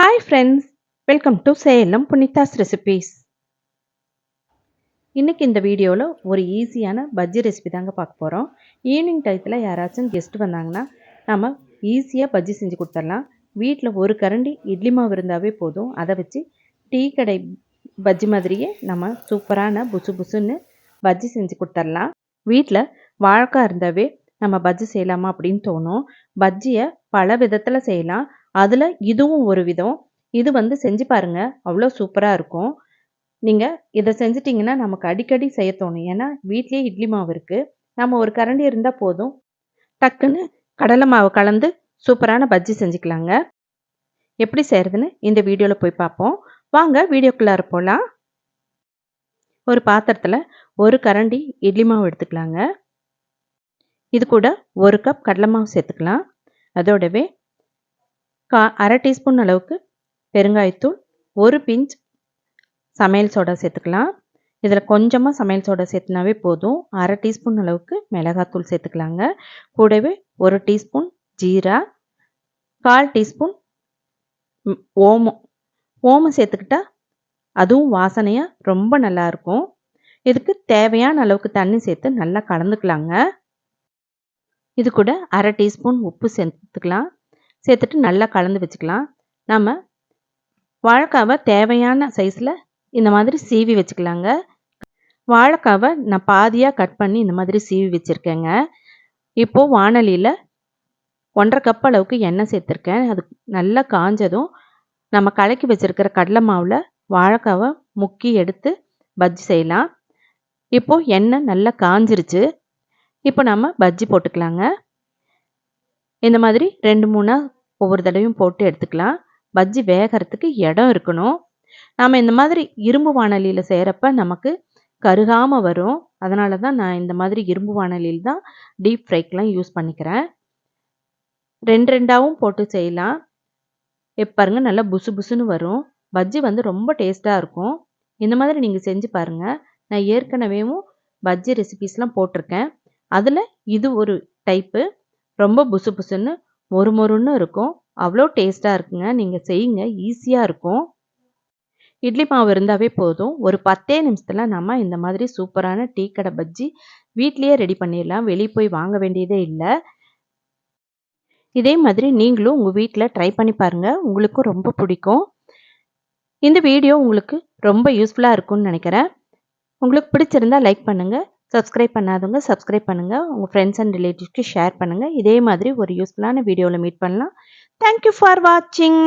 Hi friends welcome to Salem Punitha's recipes இன்றைக்கி இந்த வீடியோவில் ஒரு ஈஸியான பஜ்ஜி ரெசிபி தாங்க பார்க்க போகிறோம் ஈவினிங் டயத்தில் யாராச்சும் கெஸ்ட் வந்தாங்கன்னா நம்ம ஈஸியாக பஜ்ஜி செஞ்சு கொடுத்துடலாம். வீட்டில் ஒரு கரண்டி இட்லி மாவு இருந்தாவே போதும். அதை வச்சு டீ கடை பஜ்ஜி மாதிரியே நம்ம சூப்பரான புசு புசுன்னு பஜ்ஜி செஞ்சு கொடுத்துடலாம். வீட்டில் வாழைக்காய் இருந்தாவே நம்ம பஜ்ஜி செய்யலாமா அப்படின்னு தோணும். பஜ்ஜியை பல விதத்தில் செய்யலாம். அதில் இதுவும் ஒரு விதம். இது வந்து செஞ்சு பாருங்கள் அவ்வளோ சூப்பராக இருக்கும். நீங்கள் இதை செஞ்சிட்டிங்கன்னா நமக்கு அடிக்கடி செய்ய தோணும். ஏன்னா வீட்லேயே இட்லி மாவு இருக்குது நம்ம ஒரு கரண்டி இருந்தால் போதும். டக்குன்னு கடலை மாவு கலந்து சூப்பரான பஜ்ஜி செஞ்சுக்கலாங்க. எப்படி செய்கிறதுன்னு இந்த வீடியோவில் போய் பார்ப்போம். வாங்க வீடியோக்குள்ளார போகலாம் ஒரு பாத்திரத்தில் ஒரு கரண்டி இட்லி மாவு எடுத்துக்கலாங்க. இது கூட ஒரு கப் கடலை மாவு சேர்த்துக்கலாம். அதோடவே கா அரை டீஸ்பூன் அளவுக்கு பெருங்காயத்தூள் ஒரு பிஞ்ச் சமையல் சோடா சேர்த்துக்கலாம். இதில் கொஞ்சமாக சமையல் சோடா சேர்த்துனாவே போதும். அரை டீஸ்பூன் அளவுக்கு மிளகாத்தூள் சேர்த்துக்கலாங்க. கூடவே ஒரு டீஸ்பூன் ஜீரா கால் டீஸ்பூன் ஓமம். ஓமம் சேர்த்துக்கிட்டா அதுவும் வாசனையாக ரொம்ப நல்லாயிருக்கும் இதுக்கு தேவையான அளவுக்கு தண்ணி சேர்த்து நல்லா கலந்துக்கலாங்க. இது கூட அரை டீஸ்பூன் உப்பு சேர்த்துக்கலாம். சேர்த்துட்டு நல்லா கலந்து வச்சுக்கலாம். நம்ம வாழைக்காவை தேவையான சைஸில் இந்த மாதிரி சீவி வச்சுக்கலாங்க. வாழைக்காவை நான் பாதியாக கட் பண்ணி இந்த மாதிரி சீவி வச்சுருக்கேங்க. இப்போது வானலியில் ஒன்றரை கப் அளவுக்கு எண்ணெய் சேர்த்துருக்கேன். அது நல்லா காஞ்சதும் நம்ம கலக்கி வச்சுருக்கிற கடலை மாவில் வாழைக்காவை முக்கி எடுத்து பஜ்ஜி செய்யலாம். இப்போது எண்ணெய் நல்லா காஞ்சிருச்சு. இப்போ நம்ம பஜ்ஜி போட்டுக்கலாங்க. இந்த மாதிரி ரெண்டு மூணாக ஒவ்வொரு தடவையும் போட்டு எடுத்துக்கலாம். பஜ்ஜி வேகிறதுக்கு இடம் இருக்கணும். நாம் இந்த மாதிரி இரும்பு வானலியில் செய்கிறப்ப நமக்கு கருகாமல் வரும். அதனால தான் நான் இந்த மாதிரி இரும்பு வானலியில் தான் டீப் ஃப்ரைக்கெலாம் யூஸ் பண்ணிக்கிறேன். ரெண்டு ரெண்டாவும் போட்டு செய்யலாம். எப்போ பாருங்கள் நல்லா புசு புசுன்னு வரும். பஜ்ஜி வந்து ரொம்ப டேஸ்ட்டாக இருக்கும். இந்த மாதிரி நீங்கள் செஞ்சு பாருங்கள் நான் ஏற்கனவேவும் பஜ்ஜி ரெசிபீஸ்லாம் போட்டிருக்கேன். அதில் இது ஒரு டைப்பு ரொம்ப புசு புசுன்னு மொறு மொறுன்னு இருக்கும். அவ்வளோ டேஸ்ட்டாக இருக்குங்க. நீங்கள் செய்யுங்க. ஈஸியாக இருக்கும். இட்லி மாவு இருந்தாவே போதும். ஒரு பத்தே நிமிஷத்தில் நம்ம இந்த மாதிரி சூப்பரான டீ கடை பஜ்ஜி வீட்லேயே ரெடி பண்ணிடலாம். வெளியே போய் வாங்க வேண்டியதே இல்லை. இதே மாதிரி நீங்களும் உங்கள் வீட்டில் ட்ரை பண்ணி பாருங்கள் உங்களுக்கும் ரொம்ப பிடிக்கும். இந்த வீடியோ உங்களுக்கு ரொம்ப யூஸ்ஃபுல்லாக இருக்கும்னு நினைக்கிறேன். உங்களுக்கு பிடிச்சிருந்தா லைக் பண்ணுங்கள் சப்ஸ்கிரைப் பண்ணாதவங்க சப்ஸ்கிரைப் பண்ணுங்கள் உங்கள் ஃப்ரெண்ட்ஸ் அண்ட் ரிலேட்டிவ்ஸ்க்கு ஷேர் பண்ணுங்கள் இதே மாதிரி ஒரு யூஸ்ஃபுல்லான வீடியோவில் மீட் பண்ணலாம். தேங்க்யூ ஃபார் வாட்சிங்